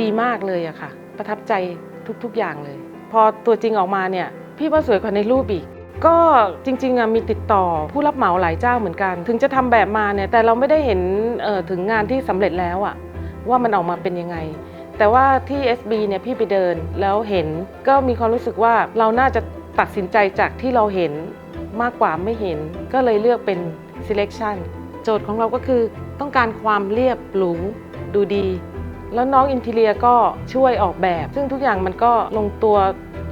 ดีมากเลยอะค่ะ ประทับใจทุกๆอย่างเลย พอตัวจริงออกมาเนี่ย พี่ว่าสวยกว่าในรูปอีก ก็จริงๆอะมีติดต่อผู้รับเหมาหลายเจ้าเหมือนกัน ถึงจะทำแบบมาเนี่ยแต่เราไม่ได้เห็นถึงงานที่สำเร็จแล้วอะว่ามันออกมาเป็นยังไง แต่ว่าที่ SB เนี่ยพี่ไปเดินแล้วเห็นก็มีความรู้สึกว่าเราน่าจะตัดสินใจจากที่เราเห็นมากกว่าไม่เห็น ก็เลยเลือกเป็น selection โจทย์ของเราก็คือต้องการความเรียบหรูดูดี แล้วน้องอินทีเลียก็ช่วยออกแบบ ซึ่งทุกอย่างมันก็ลงตัว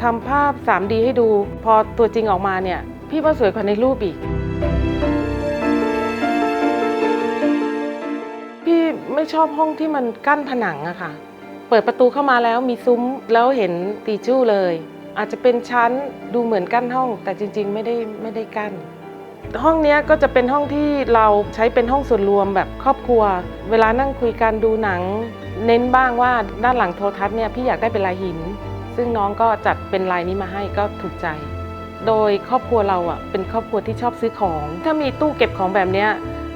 ทำภาพ 3D ให้ดู พอตัวจริงออกมาเนี่ย พี่ว่าสวยกว่าในรูปอีก พี่ไม่ชอบห้องที่มันกั้นผนังอะค่ะ เปิดประตูเข้ามาแล้วมีซุ้มแล้วเห็นตีจู้เลย อาจจะเป็นชั้นดูเหมือนกั้นห้อง แต่จริง ๆ ไม่ได้ไม่ได้กั้นห้องนี้ก็จะเป็นห้องที่เราใช้เป็นห้องส่วนรวมแบบครอบครัว เวลานั่งคุยกันดูหนัง เน้นบ้างว่าด้านหลังโทรทัศน์เนี่ยพี่อยากได้เป็นลายหิน ซึ่งน้องก็จัดเป็นลายนี้มาให้ก็ถูกใจ โดยครอบครัวเราอะเป็นครอบครัวที่ชอบซื้อของ ถ้ามีตู้เก็บของแบบเนี้ย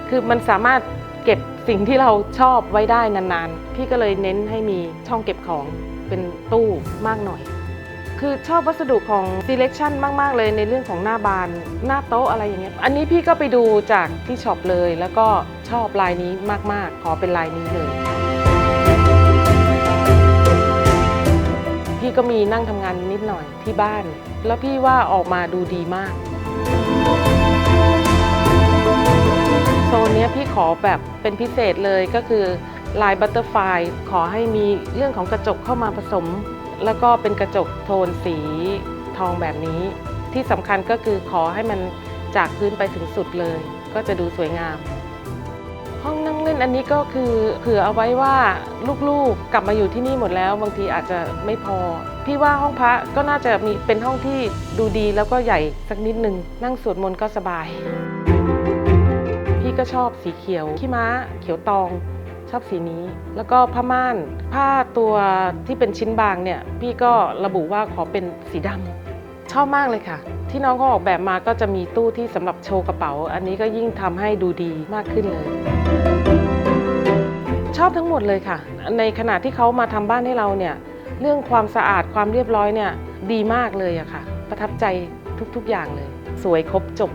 คือมันสามารถเก็บสิ่งที่เราชอบไว้ได้นานๆ พี่ก็เลยเน้นให้มีช่องเก็บของเป็นตู้มากหน่อย คือชอบวัสดุของ selection มาก ๆ เลยในเรื่องของหน้าบาน หน้าโต๊ะอะไรอย่างเงี้ย อันนี้พี่ก็ไปดูจากที่ช็อปเลย แล้วก็ชอบลายนี้มาก ๆ ขอเป็นลายนี้เลย ก็มีนั่งทำงานนิดหน่อยที่บ้าน แล้วพี่ว่าออกมาดูดีมากโซนนี้พี่ขอแบบเป็นพิเศษเลยก็คือลายบัตเตอร์ไฟขอให้มีเรื่องของกระจกเข้ามาผสม แล้วก็เป็นกระจกโทนสีทองแบบนี้ ที่สำคัญก็คือขอให้มันจากพื้นไปถึงสุดเลย ก็จะดูสวยงาม นั่นอันนี้ก็คือเผื่อเอาไว้ว่าลูกๆกลับมาอยู่ที่นี่หมดแล้ว บางทีอาจจะไม่พอ พี่ว่าห้องพระก็น่าจะมีเป็นห้องที่ดูดีแล้วก็ใหญ่สักนิดนึงนั่งสวดมนต์ก็สบาย พี่ก็ชอบสีเขียวขี้ม้า เขียวตองชอบสีนี้ แล้วก็ผ้าม่านผ้าตัวที่เป็นชิ้นบางเนี่ย พี่ก็ระบุว่าขอเป็นสีดำชอบมากเลยค่ะ ที่น้องเขาออกแบบมาก็จะมีตู้ที่สำหรับโชว์กระเป๋า อันนี้ก็ยิ่งทำให้ดูดีมากขึ้นเลย ชอบทั้งหมดเลยค่ะ ในขณะที่เขามาทำบ้านให้เราเนี่ย เรื่องความสะอาดความเรียบร้อยเนี่ยดีมากเลยอะค่ะ ประทับใจทุกๆอย่างเลย สวยครบจบ